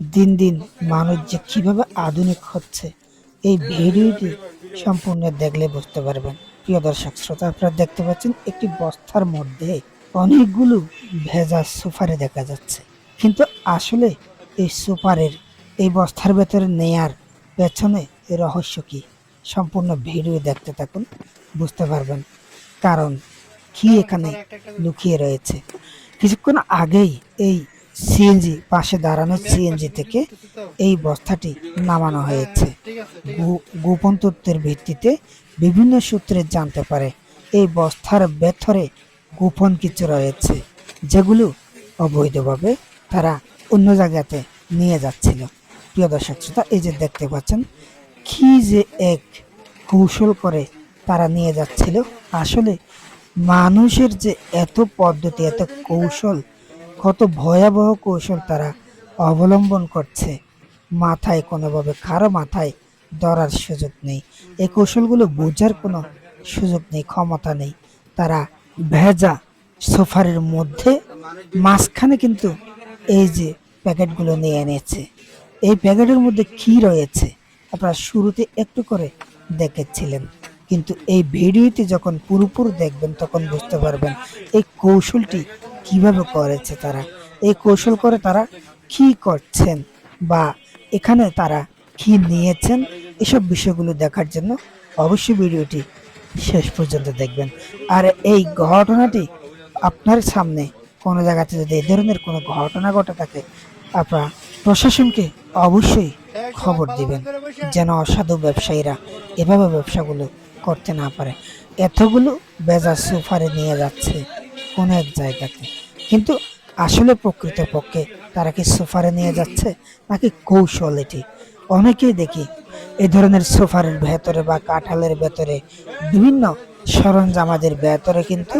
দিন দিন মানুষ যে কীভাবে আধুনিক হচ্ছে, এই ভিডিওটি সম্পূর্ণ দেখলে বুঝতে পারবেন। প্রিয় দর্শক, শ্রোতা, আপনারা দেখতে পাচ্ছেন একটি বস্তার মধ্যে অনেকগুলো ভেজা সুপারি দেখা যাচ্ছে। কিন্তু আসলে এই সুপারের, এই বস্তার ভেতরে নেয়ার পেছনে রহস্য কি? সম্পূর্ণ ভিডিও দেখতে থাকুন, বুঝতে পারবেন। কারণ কি এখানে লুকিয়ে রয়েছে? কিছুক্ষণ আগেই এই সিএনজি, পাশে দাঁড়ানো সিএনজি থেকে এই বস্তাটি নামানো হয়েছে। গোপন তথ্যের ভিত্তিতে বিভিন্ন সূত্রে জানতে পারে, এই বস্তার ভেতরে গোপন কিছু রয়েছে, যেগুলো অবৈধভাবে তারা অন্য জায়গাতে নিয়ে যাচ্ছিল। প্রিয় দর্শক শ্রোতা, এই যে দেখতে পাচ্ছেন, কি যে এক কৌশল করে তারা নিয়ে যাচ্ছিল। আসলে মানুষের যে এত পদ্ধতি, এত কৌশল কত ভয়াবহ কৌশল তারা অবলম্বন করছে। মাথায় কোনোভাবে, কারও মাথায় ধরার সুযোগ নেই। এই কৌশলগুলো বোঝার কোনো সুযোগ নেই, ক্ষমতা নেই। তারা ভেজা সোফারের মধ্যে মাঝখানে কিন্তু এই যে প্যাকেটগুলো নিয়ে এনেছে। এই প্যাকেটের মধ্যে কি রয়েছে, আপনারা শুরুতে একটু করে দেখেছিলেন। কিন্তু এই ভিডিওটি যখন পুরোপুরি দেখবেন, তখন বুঝতে পারবেন এই কৌশলটি কীভাবে করেছে তারা? এই কৌশল করে তারা কি করছেন? বা এখানে তারা কি নিয়েছেন? এসব বিষয়গুলো দেখার জন্য অবশ্যই ভিডিওটি শেষ পর্যন্ত দেখবেন। আর এই ঘটনাটি আপনার সামনে কোনো জায়গাতে যদি এই ধরনের কোনো ঘটনা ঘটে থাকে, আপনারা প্রশাসনকে অবশ্যই খবর দিবেন, যেন অসাধু ব্যবসায়ীরা এভাবে ব্যবসাগুলো করতে না পারে। এতগুলো বেজার সুফারে নিয়ে যাচ্ছে। কোনো এক জায়গাতে। কিন্তু আসলে প্রকৃতপক্ষে তারা কি সোফারে নিয়ে যাচ্ছে নাকি কৌশল এটি অনেকেই দেখি এই ধরনের সোফারের ভেতরে বা কাঁঠালের ভেতরে বিভিন্ন সরঞ্জামাদের ভেতরে কিন্তু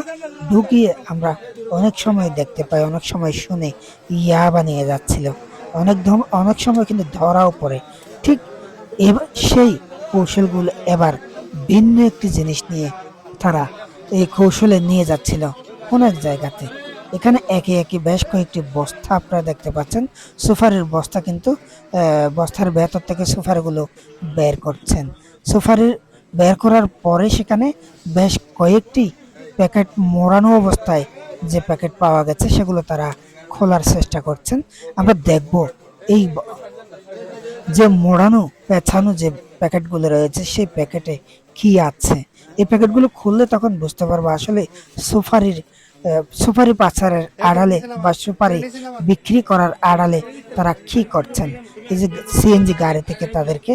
ঢুকিয়ে আমরা অনেক সময় দেখতে পাই, অনেক সময় শুনে ইয়া বানিয়ে যাচ্ছিল। অনেক অনেক সময় কিন্তু ধরাও পড়ে। ঠিক এবার সেই কৌশলগুলো এবার ভিন্ন একটি জিনিস নিয়ে তারা এই কৌশলে নিয়ে যাচ্ছিল। কোন এক জায়গাতে। এখানে একে একে বেশ কয়েকটি বস্তা আপনারা দেখতে পাচ্ছেন। সুফারের বস্তা কিন্তু বস্তার ভেতর থেকে সুফারগুলো বের করছেন। সুফারের বের করার পরে সেখানে বেশ কয়েকটি প্যাকেট মোড়ানো অবস্থায় যে প্যাকেট পাওয়া গেছে, সেগুলো তারা খোলার চেষ্টা করছেন। আমরা দেখব এই যে মোড়ানো, পেছানো যে প্যাকেটগুলো রয়েছে, সেই প্যাকেটে কি আছে? এই প্যাকেটগুলো খুললে তখন বুঝতে পারব আসলে সুপারির সুপারি পাচারের আড়ালে বা সুপারি বিক্রি করার আড়ালে তারা কি করছেন? এই যে সিএনজি গাড়ি থেকে তাদেরকে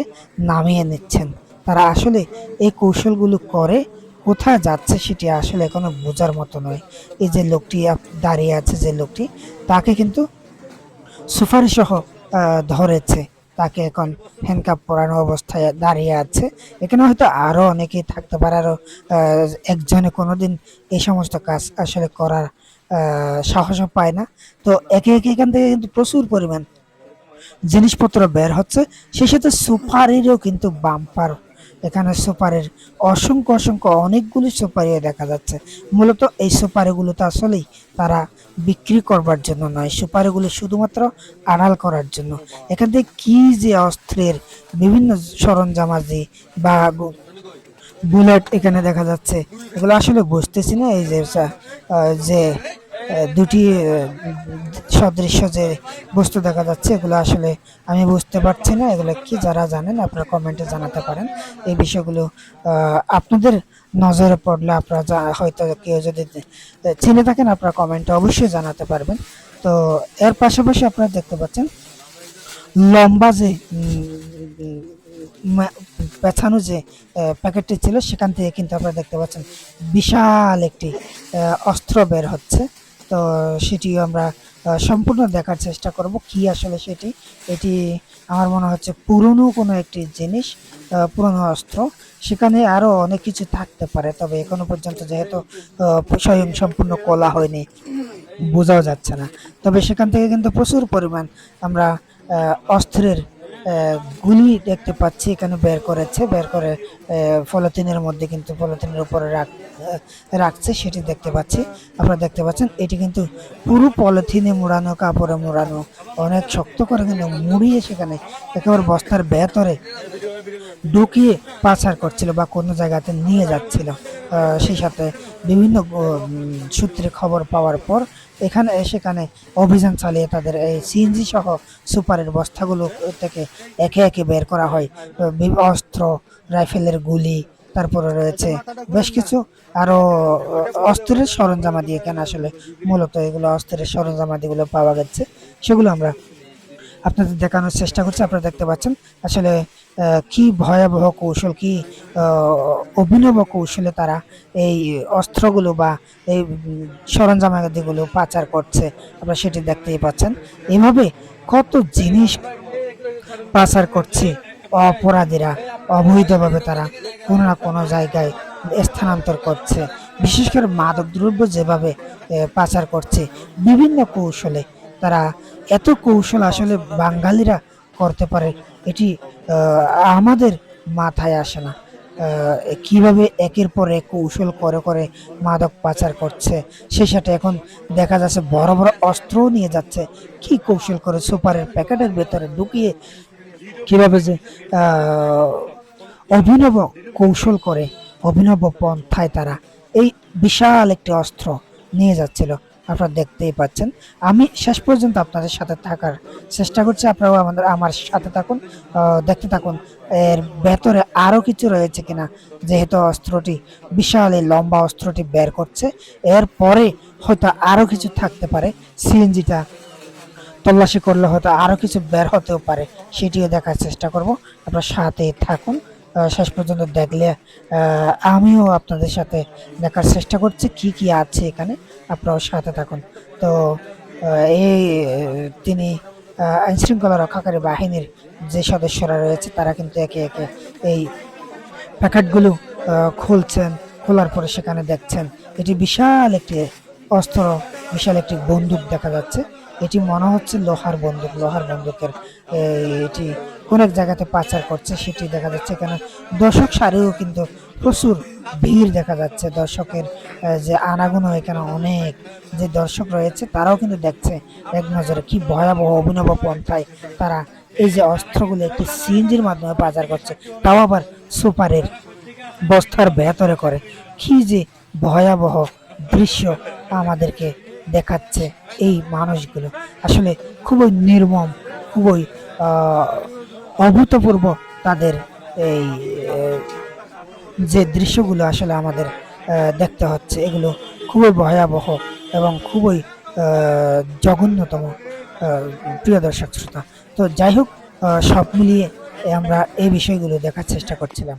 নামিয়ে নিচ্ছেন। তারা আসলে এই কৌশলগুলো করে কোথায় যাচ্ছে সেটি আসলে এখনও বোঝার মতো নয়। এই যে লোকটি দাঁড়িয়ে আছে যে লোকটি, তাকে কিন্তু সুপারি সহ ধরেছে। তাকে এখন হ্যান্ডকাপ পরানো অবস্থায় দাঁড়িয়ে আছে। এখানে হয়তো আরও অনেকেই থাকতে পারে আরও একজনে কোনো দিন এই সমস্ত কাজ আসলে করার সাহসও পায় না। তো একে একে এখান থেকে কিন্তু প্রচুর পরিমাণ জিনিসপত্র বের হচ্ছে। সেই সাথে সুপারিরও কিন্তু বাম্পার এখানে সুপারির অসংখ্য অসংখ্য অনেকগুলি সুপারিও দেখা যাচ্ছে। মূলত এই সুপারিগুলো তো আসলেই তারা বিক্রি করবার জন্য নয়, সুপারিগুলো শুধুমাত্র আড়াল করার জন্য। এখান থেকে কি যে অস্ত্রের বিভিন্ন সরঞ্জামাজি বা বুলেট এখানে দেখা যাচ্ছে, এগুলো আসলে বুঝতেছি না, এই যে যে দুটি সদৃশ্য যে বস্তু দেখা যাচ্ছে, এগুলো আসলে আমি বুঝতে পারছি না। এগুলো কি যারা জানেন, আপনারা কমেন্টে জানাতে পারেন। এই বিষয়গুলো আপনাদের নজরে পড়লে আপনারা হয়তো কেউ যদি চিনে থাকেন, আপনারা কমেন্টে অবশ্যই জানাতে পারবেন। তো এর পাশাপাশি আপনারা দেখতে পাচ্ছেন, লম্বা যে পেছানো যে প্যাকেটটি ছিল, সেখান থেকে কিন্তু আপনারা দেখতে পাচ্ছেন বিশাল একটি অস্ত্র বের হচ্ছে। তো সেটিও আমরা সম্পূর্ণ দেখার চেষ্টা করব কি আসলে সেটি। এটি আমার মনে হচ্ছে পুরনো কোনো একটি জিনিস পুরনো অস্ত্র। সেখানে আরও অনেক কিছু থাকতে পারে, তবে এখনও পর্যন্ত যেহেতু স্বয়ং সম্পূর্ণ কলা হয়নি, বোঝাও যাচ্ছে না। তবে সেখান থেকে কিন্তু প্রচুর পরিমাণ আমরা অস্ত্রের গুলি দেখতে পাচ্ছি, এখানে বের করেছে, বের করে পলিথিনের মধ্যে কিন্তু পলিথিনের উপরে রাখ রাখছে, সেটি দেখতে পাচ্ছি। আপনারা দেখতে পাচ্ছেন, এটি কিন্তু পুরো পলিথিনে মোড়ানো, কাপড়ে মোড়ানো, অনেক শক্ত করে কিন্তু মুড়িয়ে সেখানে একেবারে বস্তার ভেতরে ঢুকিয়ে পাচার করছিল বা কোনো জায়গাতে নিয়ে যাচ্ছিল। সেই সাথে বিভিন্ন সূত্রে খবর পাওয়ার পর এখানে সেখানে অভিযান চালিয়ে তাদের এই সিএনজি সহ সুপারের বস্তাগুলো থেকে একে একে বের করা হয়। অস্ত্র রাইফেলের গুলি তারপরে রয়েছে বেশ কিছু। আরও আহ, অস্ত্রের সরঞ্জামাদি এখানে আসলে মূলত এগুলো অস্ত্রের সরঞ্জামাদিগুলো পাওয়া গেছে। সেগুলো আমরা আপনাদের দেখানোর চেষ্টা করছি, আপনারা দেখতে পাচ্ছেন। আসলে কি ভয়াবহ কৌশল, কি অভিনব কৌশলে তারা এই অস্ত্রগুলো বা এই সরঞ্জামাদিগুলো পাচার করছে, আপনারা সেটি দেখতেই পাচ্ছেন। এভাবে কত জিনিস পাচার করছে অপরাধীরা, অবৈধভাবে তারা কোনো না কোনো জায়গায় স্থানান্তর করছে। বিশেষ করে মাদক দ্রব্য যেভাবে পাচার করছে, বিভিন্ন কৌশলে তারা এত কৌশল আসলে বাঙালিরা করতে পারে, এটি আমাদের মাথায় আসে না। কীভাবে একের পর এক কৌশল করে করে মাদক পাচার করছে, সে সাথে এখন দেখা যাচ্ছে বড় বড় অস্ত্রও নিয়ে যাচ্ছে। কি কৌশল করে সুপারের প্যাকেটের ভেতরে ঢুকিয়ে কীভাবে যে অভিনব কৌশল করে, অভিনব পন্থায় তারা, এই বিশাল একটি অস্ত্র নিয়ে যাচ্ছিল। আপনারা দেখতেই পাচ্ছেন। আমি শেষ পর্যন্ত আপনাদের সাথে থাকার চেষ্টা করছি। আপনারাও আমাদের আমার সাথে থাকুন দেখতে থাকুন। এর ভেতরে আরও কিছু রয়েছে কিনা, যেহেতু অস্ত্রটি বিশাল, এই লম্বা অস্ত্রটি বের করছে। এরপরে হয়তো আরও কিছু থাকতে পারে। সিএনজিটা তল্লাশি করলে হয়তো আরও কিছু বের হতেও পারে, সেটিও দেখার চেষ্টা করব। আপনার সাথে থাকুন। শেষ পর্যন্ত দেখলে আমিও আপনাদের সাথে দেখার চেষ্টা করছি কি কি আছে এখানে। আপনারাও সাথে থাকুন। তো এই তিনি আইন শৃঙ্খলা রক্ষাকারী বাহিনীর যে সদস্যরা রয়েছে, তারা কিন্তু একে একে এই প্যাকেটগুলো খুলছেন, খোলার পরে সেখানে দেখছেন। এটি বিশাল একটি অস্ত্র, বিশাল একটি বন্দুক দেখা যাচ্ছে। এটি মনে হচ্ছে লোহার বন্দুক, লোহার বন্দুকের এটি কোন এক জায়গাতে পাচার করছে, সেটি দেখা যাচ্ছে কেন? দর্শক সারিও কিন্তু প্রচুর ভিড় দেখা যাচ্ছে। দর্শকের যে আনাগুনো এখানে অনেক, যে দর্শক রয়েছে, তারাও কিন্তু দেখছে এক নজরে কি ভয়াবহ, অভিনব পন্থায় তারা এই যে অস্ত্রগুলো একটি সিএনজির মাধ্যমে পাচার করছে, তাও আবার সুপারের বস্তার ভেতরে করে। কি যে ভয়াবহ দৃশ্য আমাদেরকে দেখাচ্ছে এই মানুষগুলো। আসলে খুবই নির্মম, খুবই অভূতপূর্ব তাদের এই যে দৃশ্যগুলো আসলে আমাদের দেখতে হচ্ছে। এগুলো খুবই ভয়াবহ এবং খুবই জঘন্যতম প্রিয় দর্শক শ্রোতা। তো যাই হোক সব মিলিয়ে আমরা এই বিষয়গুলো দেখার চেষ্টা করছিলাম।